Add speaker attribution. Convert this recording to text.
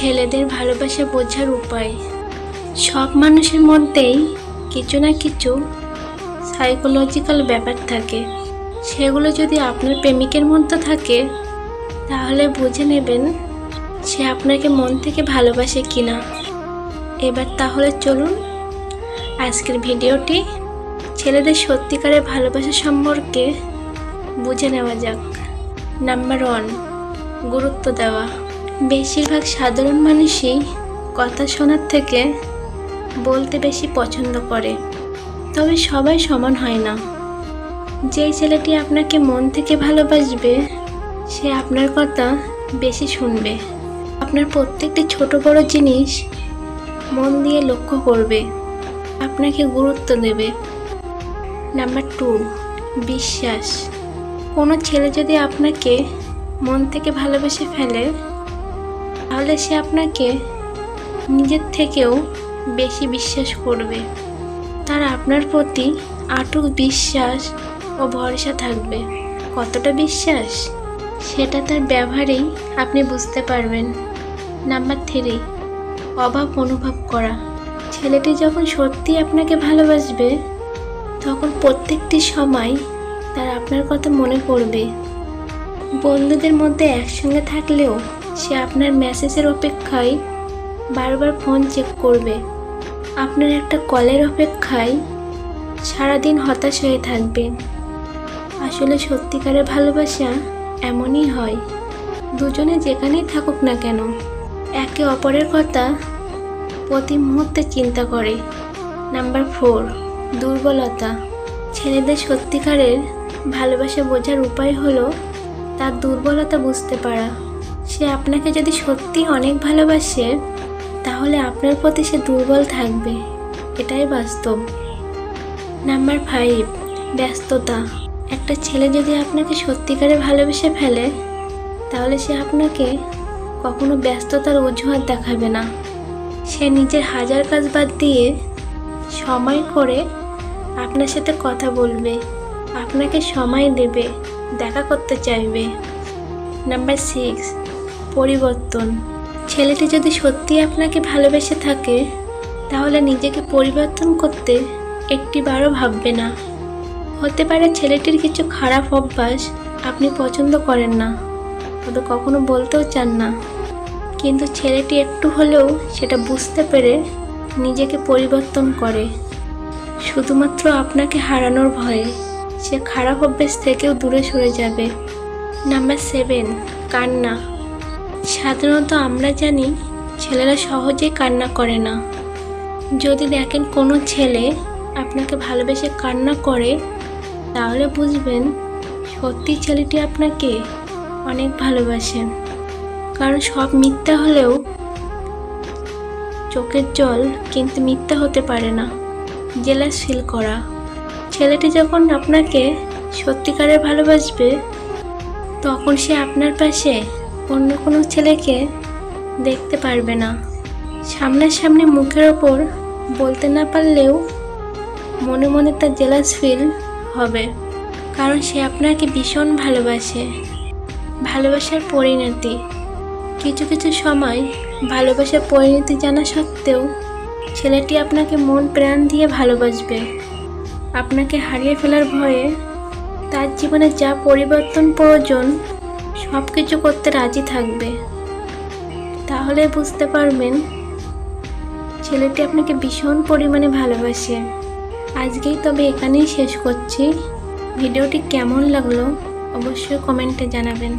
Speaker 1: ছেলেদের ভালোবাসা বোঝার উপায়। সব মানুষের মধ্যেই কিছু না কিছু সাইকোলজিক্যাল ব্যাপার থাকে। সেগুলো যদি আপনার প্রেমিকের মধ্যে থাকে, তাহলে বুঝে নেবেন সে আপনাকে মন থেকে ভালোবাসে কিনা। এবার তাহলে চলুন আজকের ভিডিওটি ছেলেদের সত্যিকারের ভালোবাসা সম্পর্কে বুঝে নেওয়া যাক। নাম্বার ওয়ান গুরুত্ব দেওয়া। বেশিরভাগ সাধারণ মানুষই কথা শোনার থেকে বলতে বেশি পছন্দ করে। তবে সবাই সমান হয় না। যেই ছেলেটি আপনাকে মন থেকে ভালোবাসবে, সে আপনার কথা বেশি শুনবে। আপনার প্রত্যেকটি ছোট বড় জিনিস মন দিয়ে লক্ষ্য করবে। আপনাকে গুরুত্ব দেবে। নাম্বার টু, বিশ্বাস। কোনো ছেলে যদি আপনাকে মন থেকে ভালোবেসে ফেলে তাহলে সে আপনাকে নিজের থেকেও বেশি বিশ্বাস করবে। তার আপনার প্রতি আটক বিশ্বাস ও ভরসা থাকবে। কতটা বিশ্বাস? সেটা তার ব্যবহারেই আপনি বুঝতে পারবেন। নাম্বার থ্রি, অভাব অনুভব করা। ছেলেটি যখন সত্যি আপনাকে ভালোবাসবে, তখন প্রত্যেকটি সময় তার আপনার কথা মনে পড়বে। বন্ধুদের মধ্যে একসঙ্গে থাকলেও সে আপনার মেসেজের অপেক্ষায় বারবার ফোন চেক করবে। আপনার একটা কলের অপেক্ষায় সারাদিন হতাশ হয়ে থাকবে। আসলে সত্যিকারের ভালোবাসা এমনই হয়। দুজনে যেখানেই থাকুক না কেন, একে অপরের কথা প্রতি মুহূর্তে চিন্তা করে। নাম্বার ফোর, দুর্বলতা। ছেলেদের সত্যিকারের ভালোবাসা বোঝার উপায় হলো তার দুর্বলতা বুঝতে পারা। আপনাকে যদি সত্যি অনেক ভালোবাসে, তাহলে আপনার প্রতি সে দুর্বল থাকবে। এটাই বাস্তব। নাম্বার ফাইভ ব্যস্ততা। একটা ছেলে যদি আপনাকে সত্যিকারে ভালোবেসে ফেলে, তাহলে সে আপনাকে কখনো ব্যস্ততার অজুহাত দেখাবে না। সে নিজের হাজার কাজ বাদ দিয়ে সময় করে আপনার সাথে কথা বলবে, আপনাকে সময় দেবে, দেখা করতে চাইবে। নাম্বার সিক্স পরিবর্তন। ছেলেটি যদি সত্যি আপনাকে ভালোবেসে থাকে, তাহলে নিজেকে পরিবর্তন করতে একটিবারও ভাববে না। হতে পারে ছেলেটির কিছু খারাপ অভ্যাস আপনি পছন্দ করেন না তবে কখনো বলতেও চান না। কিন্তু ছেলেটি একটু হলেও সেটা বুঝতে পেরে নিজেকে পরিবর্তন করে। শুধুমাত্র আপনাকে হারানোর ভয়ে সে খারাপ অভ্যেস থেকেও দূরে সরে যাবে। নাম্বার সেভেন, কান্না। সাধারণত আমরা জানি, ছেলেরা সহজেই কান্না করে না। যদি দেখেন কোনো ছেলে আপনাকে ভালোবেসে কান্না করে, তাহলে বুঝবেন সত্যি ছেলেটি আপনাকে অনেক ভালোবাসেন কারণ সব মিথ্যা হলেও চোখের জল কিন্তু মিথ্যা হতে পারে না। জেলাস ফিল করা। ছেলেটি যখন আপনাকে সত্যিকারের ভালোবাসবে, তখন সে আপনার পাশে অন্য কোনো ছেলেকে দেখতে পারবে না। সামনাসামনি মুখের ওপর বলতে না পারলেও মনে মনে তার জেলাস ফিল হবে, কারণ সে আপনাকে ভীষণ ভালোবাসে। ভালোবাসার পরিণতি। কিছু কিছু সময় ভালোবাসার পরিণতি জানা সত্ত্বেও ছেলেটি আপনাকে মন প্রাণ দিয়ে ভালোবাসবে। আপনাকে হারিয়ে ফেলার ভয়ে তার জীবনে যা পরিবর্তন প্রয়োজন সব কিছু করতে রাজি থাকবে। তাহলে বুঝতে পারবেন, ছেলেটি আপনাকে ভীষণ পরিমাণে ভালোবাসে। আজকেই তবে এখানেই শেষ করছি। ভিডিওটি কেমন লাগল অবশ্যই কমেন্টে জানাবেন।